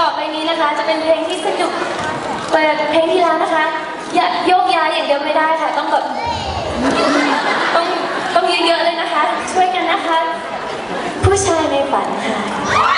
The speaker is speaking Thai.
ต่อไปนี้นะคะ จะเป็นเพลงที่สนุกเปิดเพลงที่แล้วนะคะ อย่าโยกย้ายอย่างเดียวไม่ได้ค่ะ ต้องแบบต้องต้องเยอะๆเลยนะคะ ช่วยกันนะคะ ผู้ชายในฝันค่ะ